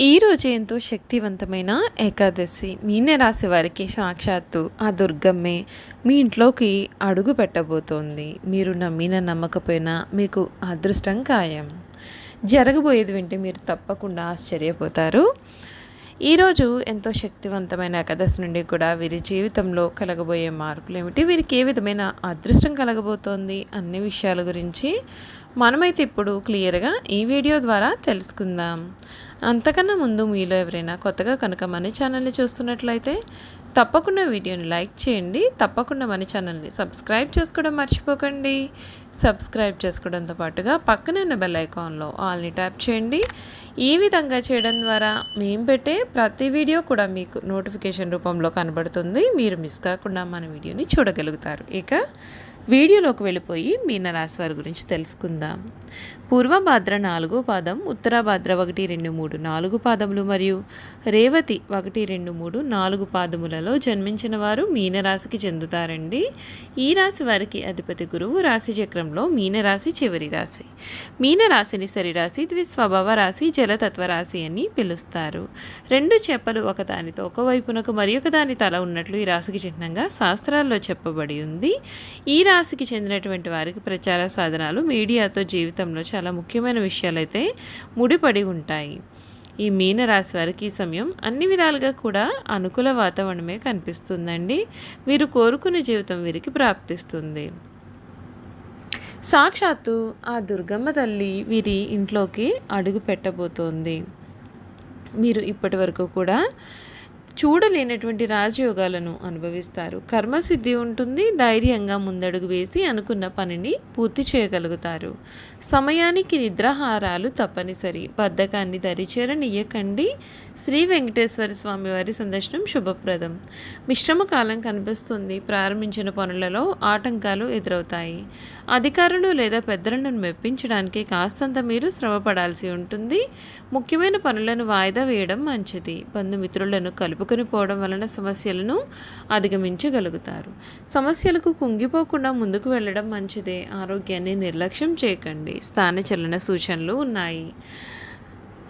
ఈరోజు ఎంతో శక్తివంతమైన ఏకాదశి. మీన రాశి వారికి సాక్షాత్తు ఆ దుర్గమ్మే మీ ఇంట్లోకి అడుగు పెట్టబోతోంది. మీరు నమ్మిన నమ్మకపోయినా మీకు అదృష్టం ఖాయం. జరగబోయేది వింటే మీరు తప్పకుండా ఆశ్చర్యపోతారు. ఈరోజు ఎంతో శక్తివంతమైన ఏకాదశి నుండి కూడా వీరి జీవితంలో కలగబోయే మార్పులు ఏమిటి వీరికి ఏ విధమైన అదృష్టం కలగబోతోంది అన్ని విషయాల గురించి మనమైతే ఇప్పుడు క్లియర్గా ఈ వీడియో ద్వారా తెలుసుకుందాం. అంతకన్నా ముందు మీలో ఎవరైనా కొత్తగా కనుక మన ఛానల్ని చూస్తున్నట్లయితే తప్పకుండా వీడియోని లైక్ చేయండి. తప్పకుండా మన ఛానల్ని సబ్స్క్రైబ్ చేసుకోవడం మర్చిపోకండి. సబ్స్క్రైబ్ చేసుకోవడంతో పాటుగా పక్కనే ఉన్న బెల్ ఐకాన్లో ఆల్ని ట్యాప్ చేయండి. ఈ విధంగా చేయడం ద్వారా మేము పెట్టే ప్రతి వీడియో కూడా మీకు నోటిఫికేషన్ రూపంలో కనబడుతుంది. మీరు మిస్ కాకుండా మన వీడియోని చూడగలుగుతారు. ఇక వీడియోలోకి వెళ్ళిపోయి మీనరాశి వారి గురించి తెలుసుకుందాం. పూర్వభాద్ర నాలుగో పాదం ఉత్తరాభాద్ర ఒకటి రెండు మూడు నాలుగు పాదములు మరియు రేవతి ఒకటి రెండు మూడు నాలుగు పాదములలో జన్మించిన వారు మీనరాశికి చెందుతారండి. ఈ రాశి వారికి అధిపతి గురువు రాశి చక్రంలో మీనరాశి చివరి రాశి. మీనరాశిని సరిరాశి ద్విస్వభావ రాశి జలతత్వ రాశి అని పిలుస్తారు. రెండు చెప్పలు ఒకదానితో ఒకవైపునకు మరి ఒకదాని తల ఉన్నట్లు ఈ రాశికి చిహ్నంగా శాస్త్రాల్లో చెప్పబడి ఉంది. ఈ రాశి రాశికి చెందినటువంటి వారికి ప్రచార సాధనాలు మీడియాతో జీవితంలో చాలా ముఖ్యమైన విషయాలైతే ముడిపడి ఉంటాయి. ఈ మీన రాశి వారికి ఈ సమయం అన్ని విధాలుగా కూడా అనుకూల వాతావరణమే కనిపిస్తుందండి. వీరు కోరుకునే జీవితం వీరికి ప్రాప్తిస్తుంది. సాక్షాత్తు ఆ దుర్గమ్మ తల్లి వీరి ఇంట్లోకి అడుగు పెట్టబోతోంది. మీరు ఇప్పటి వరకు కూడా చూడలేనటువంటి రాజయోగాలను అనుభవిస్తారు. కర్మసిద్ధి ఉంటుంది ధైర్యంగా ముందడుగు వేసి అనుకున్న పనిని పూర్తి చేయగలుగుతారు. సమయానికి నిద్రాహారాలు తప్పనిసరి. బద్ధకాన్ని దరిచేరనియ్యకండి. శ్రీ వెంకటేశ్వర స్వామి వారి సందర్శనం శుభప్రదం. మిశ్రమ కాలం కనిపిస్తుంది. ప్రారంభించిన పనులలో ఆటంకాలు ఎదురవుతాయి. అధికారులు లేదా పెద్దలను మెప్పించడానికి కాస్తంత మీరు శ్రమపడాల్సి ఉంటుంది. ముఖ్యమైన పనులను వాయిదా వేయడం మంచిది. బంధుమిత్రులను కలుపు కలుపుకొని పోవడం వలన సమస్యలను అధిగమించగలుగుతారు. సమస్యలకు కుంగిపోకుండా ముందుకు వెళ్ళడం మంచిదే. ఆరోగ్యాన్ని నిర్లక్ష్యం చేయకండి. స్థాన చలన సూచనలు ఉన్నాయి.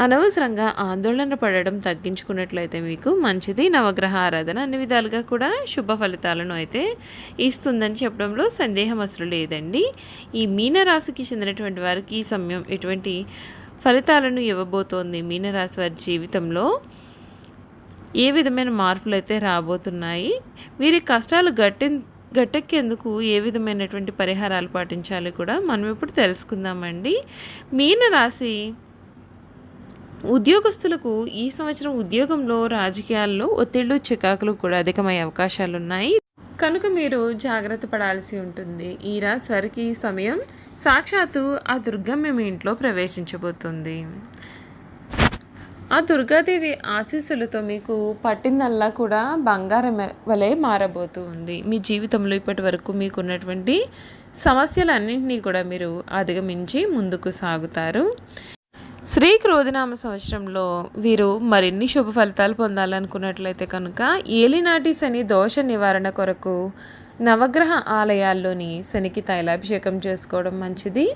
అనవసరంగా ఆందోళన పడడం తగ్గించుకున్నట్లయితే మీకు మంచిది. నవగ్రహ ఆరాధన అన్ని విధాలుగా కూడా శుభ ఫలితాలను అయితే ఇస్తుందని చెప్పడంలో సందేహం అసలు లేదండి. ఈ మీనరాశికి చెందినటువంటి వారికి ఈ సమయం ఎటువంటి ఫలితాలను ఇవ్వబోతోంది? మీనరాశి వారి జీవితంలో ఏ విధమైన మార్పులు అయితే రాబోతున్నాయి? వీరి కష్టాలు గట్టి గట్టెక్కేందుకు ఏ విధమైనటువంటి పరిహారాలు పాటించాలి కూడా మనం ఇప్పుడు తెలుసుకుందామండి. మీన రాశి ఉద్యోగస్తులకు ఈ సంవత్సరం ఉద్యోగంలో రాజకీయాల్లో ఒత్తిళ్ళు చికాకులు కూడా అధికమయ్యే అవకాశాలు ఉన్నాయి కనుక మీరు జాగ్రత్త పడాల్సి ఉంటుంది. ఈ రాశి వారికి సమయం సాక్షాత్తు ఆ దుర్గమ్మ మీ ఇంట్లో ప్రవేశించబోతుంది. ఆ దుర్గాదేవి ఆశీస్సులతో మీకు పట్టిందల్లా కూడా బంగారం వలె మారబోతూ ఉంది. మీ జీవితంలో ఇప్పటి వరకు మీకు ఉన్నటువంటి సమస్యలన్నింటినీ కూడా మీరు అధిగమించి ముందుకు సాగుతారు. శ్రీ క్రోధినామ సంవత్సరంలో వీరు మరిన్ని శుభ ఫలితాలు పొందాలనుకున్నట్లయితే కనుక ఏలినాటి శని దోష నివారణ కొరకు నవగ్రహ ఆలయాల్లోని శనికి తైలాభిషేకం చేసుకోవడం మంచిది.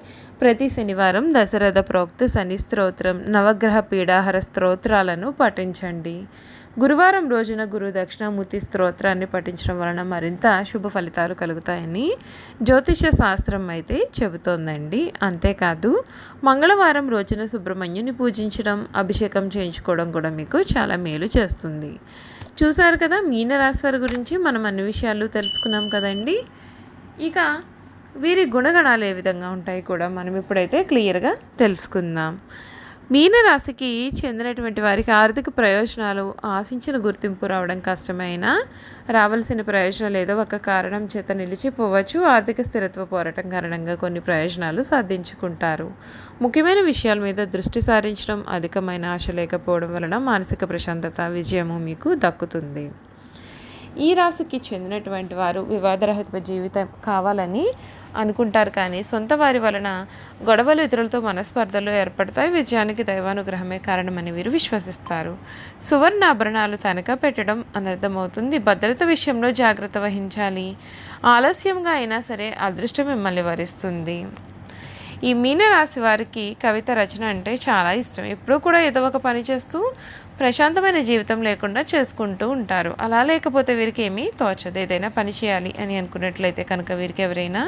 ప్రతి శనివారం దశరథ ప్రోక్త శని స్తోత్రం నవగ్రహ పీడాహార స్తోత్రాలను పఠించండి. గురువారం రోజున గురు దక్షిణామూర్తి స్తోత్రాన్ని పఠించడం వలన మరింత శుభ ఫలితాలు కలుగుతాయని జ్యోతిష శాస్త్రం అయితే చెబుతోందండి. అంతేకాదు మంగళవారం రోజున సుబ్రహ్మణ్యుని పూజించడం అభిషేకం చేయించుకోవడం కూడా మీకు చాలా మేలు చేస్తుంది. చూసారు కదా మీనరాశి వారి గురించి మనం అన్ని విషయాలు తెలుసుకున్నాం కదండి. ఇక వీరి గుణగణాలు ఏ విధంగా ఉంటాయి కూడా మనం ఇప్పుడైతే క్లియర్గా తెలుసుకుందాం. మీనరాశికి చెందినటువంటి వారికి ఆర్థిక ప్రయోజనాలు ఆశించిన గుర్తింపు రావడం కష్టమైన రావాల్సిన ప్రయోజనాలు ఏదో ఒక కారణం చేత నిలిచిపోవచ్చు. ఆర్థిక స్థిరత్వ పోరాటం కారణంగా కొన్ని ప్రయోజనాలు సాధించుకుంటారు. ముఖ్యమైన విషయాల మీద దృష్టి సారించడం అధికమైన ఆశ లేకపోవడం వలన మానసిక ప్రశాంతత విజయము మీకు దక్కుతుంది. ఈ రాశికి చెందినటువంటి వారు వివాదరహిత జీవితం కావాలని అనుకుంటారు కానీ సొంత వారి వలన గొడవలు ఇతరులతో మనస్పర్ధలు ఏర్పడతాయి. విజయానికి దైవానుగ్రహమే కారణమని వీరు విశ్వసిస్తారు. సువర్ణ ఆభరణాలు తనఖా పెట్టడం అనర్థమవుతుంది. భద్రత విషయంలో జాగ్రత్త వహించాలి. ఆలస్యంగా అయినా సరే అదృష్టం మిమ్మల్ని వరిస్తుంది. ఈ మీనరాశి వారికి కవిత రచన అంటే చాలా ఇష్టం. ఎప్పుడూ కూడా ఏదో ఒక పని చేస్తూ ప్రశాంతమైన జీవితం లేకుండా చేసుకుంటూ ఉంటారు. అలా లేకపోతే వీరికి ఏమీ తోచదు. ఏదైనా పని చేయాలి అని అనుకున్నట్లయితే కనుక వీరికి ఎవరైనా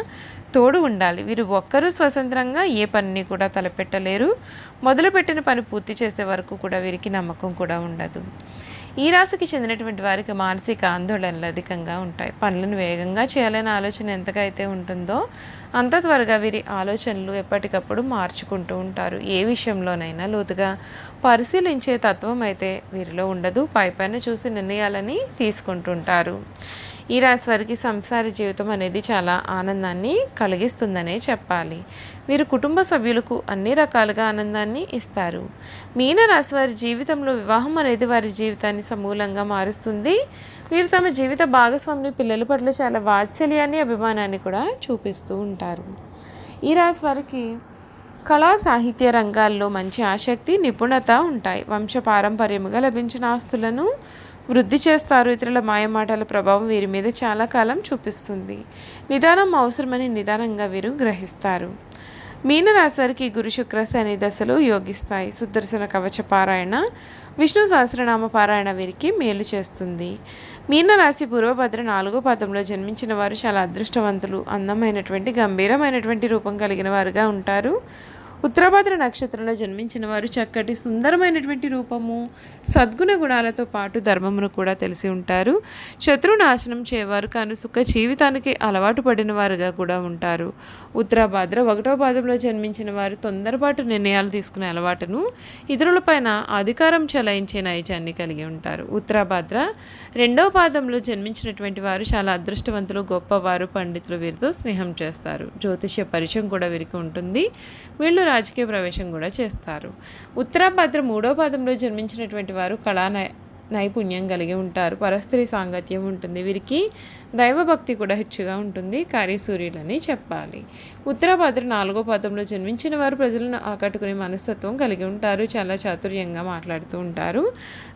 తోడు ఉండాలి. వీరు ఒక్కరూ స్వతంత్రంగా ఏ పనిని కూడా తలపెట్టలేరు. మొదలుపెట్టిన పని పూర్తి చేసే వరకు కూడా వీరికి నమ్మకం కూడా ఉండదు. ఈ రాశికి చెందినటువంటి వారికి మానసిక ఆందోళనలు అధికంగా ఉంటాయి. పనులను వేగంగా చేయాలనే ఆలోచన ఎంతగా అయితే ఉంటుందో అంత త్వరగా వీరి ఆలోచనలు ఎప్పటికప్పుడు మార్చుకుంటూ ఉంటారు. ఏ విషయంలోనైనా లోతుగా పరిశీలించే తత్వం అయితే వీరిలో ఉండదు. పై పైన చూసి నిర్ణయాలని తీసుకుంటుంటారు. ఈ రాశి వారికి సంసార జీవితం అనేది చాలా ఆనందాన్ని కలిగిస్తుందనే చెప్పాలి. వీరు కుటుంబ సభ్యులకు అన్ని రకాలుగా ఆనందాన్ని ఇస్తారు. మీన రాశి వారి జీవితంలో వివాహం అనేది వారి జీవితాన్ని సమూలంగా మారుస్తుంది. వీరు తమ జీవిత భాగస్వామిని పిల్లల పట్ల చాలా వాత్సల్యాన్ని అభిమానాన్ని కూడా చూపిస్తూ ఉంటారు. ఈ రాశి వారికి కళా సాహిత్య రంగాల్లో మంచి ఆసక్తి నిపుణత ఉంటాయి. వంశ పారంపర్యముగా లభించిన ఆస్తులను వృద్ధి చేస్తారు ఇతరుల మాయమాటల ప్రభావం వీరి మీద చాలా కాలం చూపిస్తుంది. నిదానం అవసరమని నిదానంగా వీరు గ్రహిస్తారు. మీనరాశికి గురు శుక్ర శని దశలు యోగిస్తాయి. సుదర్శన కవచ పారాయణ విష్ణు సహస్రనామ పారాయణ వీరికి మేలు చేస్తుంది. మీనరాశి పూర్వభద్ర నాలుగో పాదంలో జన్మించిన వారు చాలా అదృష్టవంతులు అందమైనటువంటి గంభీరమైనటువంటి రూపం కలిగిన వారుగా ఉంటారు. ఉత్తరభద్ర నక్షత్రంలో జన్మించిన వారు చక్కటి సుందరమైనటువంటి రూపము సద్గుణ గుణాలతో పాటు ధర్మమును కూడా తెలిసి ఉంటారు. శత్రు నాశనం చేయవారు కానీ సుఖ జీవితానికి అలవాటు పడిన వారుగా కూడా ఉంటారు. ఉత్తరాభాద్ర ఒకటో పాదంలో జన్మించిన వారు తొందరపాటు నిర్ణయాలు తీసుకునే అలవాటును ఇతరులపైన అధికారం చెలాయించే నైజాన్ని కలిగి ఉంటారు. ఉత్తరాభాద్ర రెండవ పాదంలో జన్మించినటువంటి వారు చాలా అదృష్టవంతులు గొప్పవారు పండితులు వీరితో స్నేహం చేస్తారు. జ్యోతిష్య పరిచయం కూడా వీరికి ఉంటుంది. వీళ్ళు రాజకీయ ప్రవేశం కూడా చేస్తారు. ఉత్తరాభద్ర మూడో పాదంలో జన్మించినటువంటి వారు కళా నైపుణ్యం కలిగి ఉంటారు పరస్త్రీ సాంగత్యం ఉంటుంది. వీరికి దైవభక్తి కూడా హెచ్చుగా ఉంటుంది కార్యసూర్యులని చెప్పాలి. ఉత్తరభద్ర నాలుగో పదంలో జన్మించిన వారు ప్రజలను ఆకట్టుకునే మనస్తత్వం కలిగి ఉంటారు చాలా చాతుర్యంగా మాట్లాడుతూ ఉంటారు.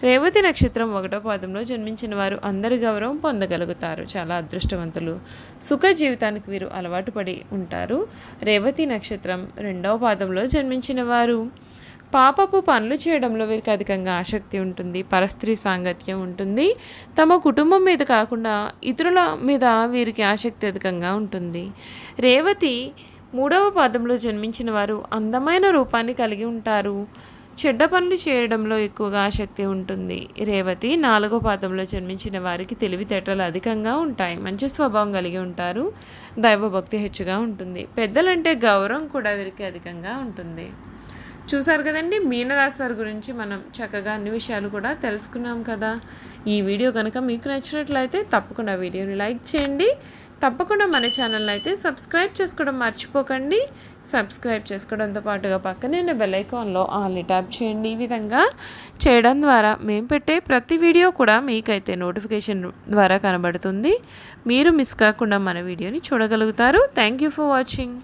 రేవతి నక్షత్రం ఒకటో పాదంలో జన్మించిన వారు అందరి గౌరవం పొందగలుగుతారు చాలా అదృష్టవంతులు. సుఖ జీవితానికి వీరు అలవాటు పడి ఉంటారు. రేవతి నక్షత్రం రెండవ పాదంలో జన్మించిన వారు పాపపు పనులు చేయడంలో వీరికి అధికంగా ఆసక్తి ఉంటుంది పరస్త్రీ సాంగత్యం ఉంటుంది. తమ కుటుంబం మీద కాకుండా ఇతరుల మీద వీరికి ఆసక్తి అధికంగా ఉంటుంది. రేవతి మూడవ పాదంలో జన్మించిన వారు అందమైన రూపాన్ని కలిగి ఉంటారు. చెడ్డ పనులు చేయడంలో ఎక్కువగా ఆసక్తి ఉంటుంది. రేవతి నాలుగో పాదంలో జన్మించిన వారికి తెలివితేటలు అధికంగా ఉంటాయి. మంచి స్వభావం కలిగి ఉంటారు. దైవభక్తి హెచ్చుగా ఉంటుంది. పెద్దలంటే గౌరవం కూడా వీరికి అధికంగా ఉంటుంది. చూసారు కదండి మీనరాశి వారి గురించి మనం చక్కగా అన్ని విషయాలు కూడా తెలుసుకున్నాం కదా. ఈ వీడియో కనుక మీకు నచ్చినట్లయితే తప్పకుండా వీడియోని లైక్ చేయండి. తప్పకుండా మన ఛానల్ అయితే సబ్స్క్రైబ్ చేసుకోవడం మర్చిపోకండి. సబ్స్క్రైబ్ చేసుకోవడంతో పాటుగా పక్కనే బెల్ ఐకాన్లో ఆల్ని ట్యాప్ చేయండి. ఈ విధంగా చేయడం ద్వారా మేము పెట్టే ప్రతి వీడియో కూడా మీకైతే నోటిఫికేషన్ ద్వారా కనబడుతుంది. మీరు మిస్ కాకుండా మన వీడియోని చూడగలుగుతారు. Thank you for watching.